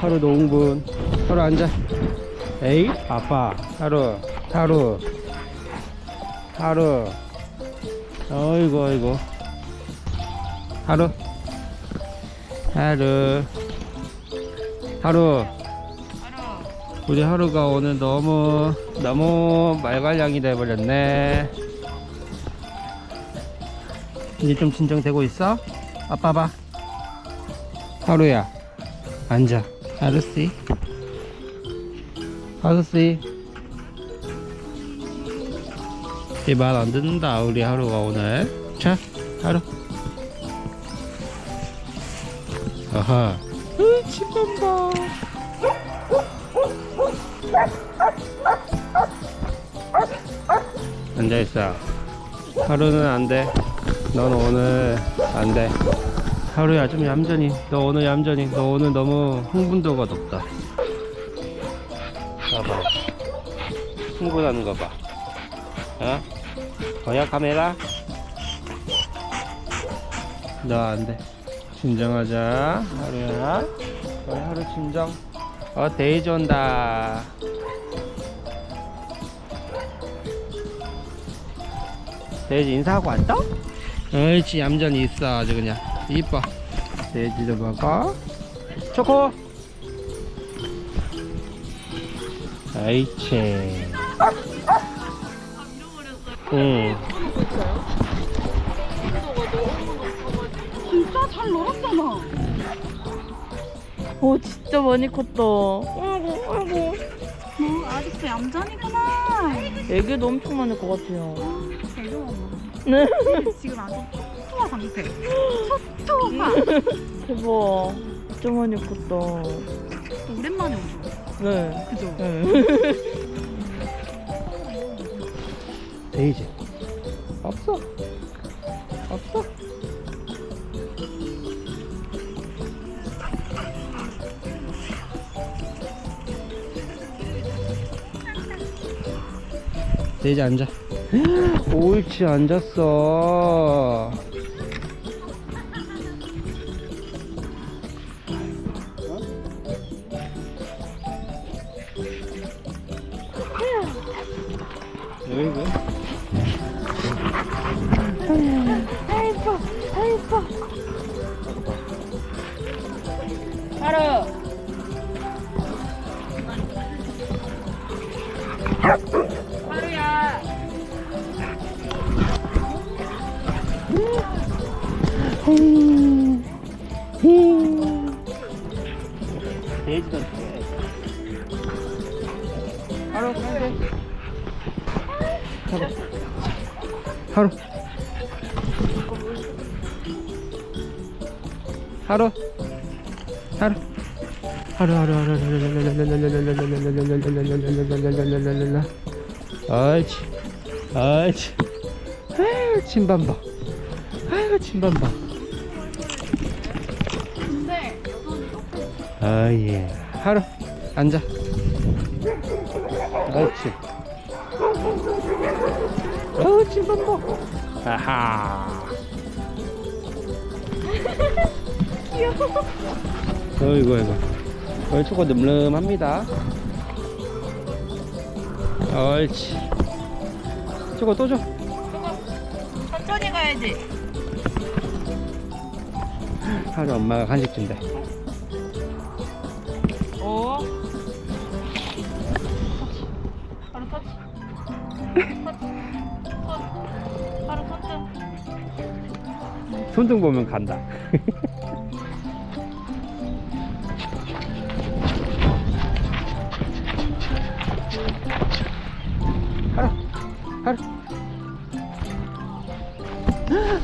하루 농분. 하루 앉아. 에이 아빠. 하루 하루. 하루. 어이구 어이구. 하루. 하루. 하루. 우리 하루가 오늘 너무 너무 말괄량이 돼버렸네. 이제 좀 진정되고 있어? 아빠 봐 하루야. 앉아. 아저씨 아저씨 이말 안 듣는다 우리 하루가 오늘. 자 하루. 아하. 으 침만 봐 앉아있어. 하루는 안돼. 넌 오늘 안돼 하루야 좀 얌전히 너 오늘 얌전히 너 오늘 너무 흥분도가 높다. 봐봐. 흥분하는 거봐. 어? 뭐야 카메라? 너 안돼. 진정하자 하루야. 우리 하루 진정. 어 데이지 온다. 데이지 인사하고 왔어? 옳지 얌전히 있어 아주 그냥 이뻐 돼지도 먹어 초코 아이치 응 진짜 잘 놀았잖아. 오 진짜 많이 컸다. 아이고 아이고. 뭐 아직도 얌전이구나. 애기도 엄청 많을 것 같아요. 네. 지금 아주 토토화 상태. 토토화. 대박. 진짜 많이 컸다. 또 오랜만에 오죠. 네. 그죠? 네. 데이지 없어 없어 데이지 앉아 옳지 앉았어 여기가 아이고 아이고. 하루. 하루야. 데이지도 하루 가야 하루 하루 하루 하루 하루 하루 하루 아이치 아이치 아이고 침반 봐 아이고 침반 봐 근데 아예 하루 앉아 그렇지 어우 침반 봐 아하 귀여워 어이구 어이구 어이 초코 늠름합니다 옳지 초코 또줘 천천히 가야지. 하루 엄마가 간식 준대 오. 하루 터치. 터치. 손등 보면 간다. 하루 하루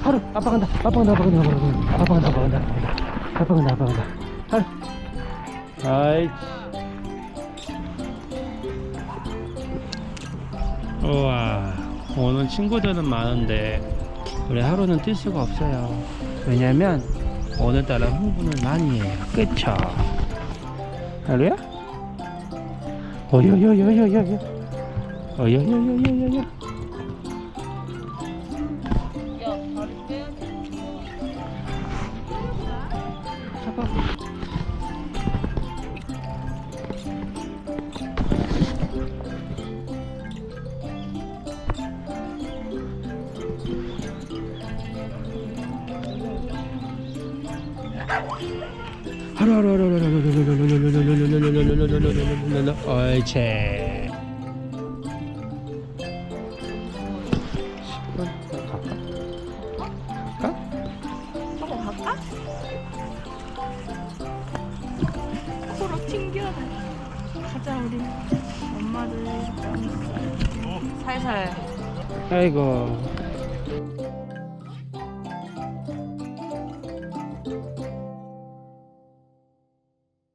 하루 아빠 간다 아빠 간다 아빠 간다 아빠 간다. 아빠 간다 아빠 간다 아빠 간다. 하루 아이치 우와 오늘 친구들은 많은데 우리 하루는 뛸 수가 없어요. 왜냐면 오늘따라 흥분을 많이 해요. 그쵸? 하루야? 어여여여여여여. 어여여여여여 옳지 10분 갈까? 갈까? 저거 갈까? 코로 튕겨야 돼. 가자 우리 엄마들 살살. 아이고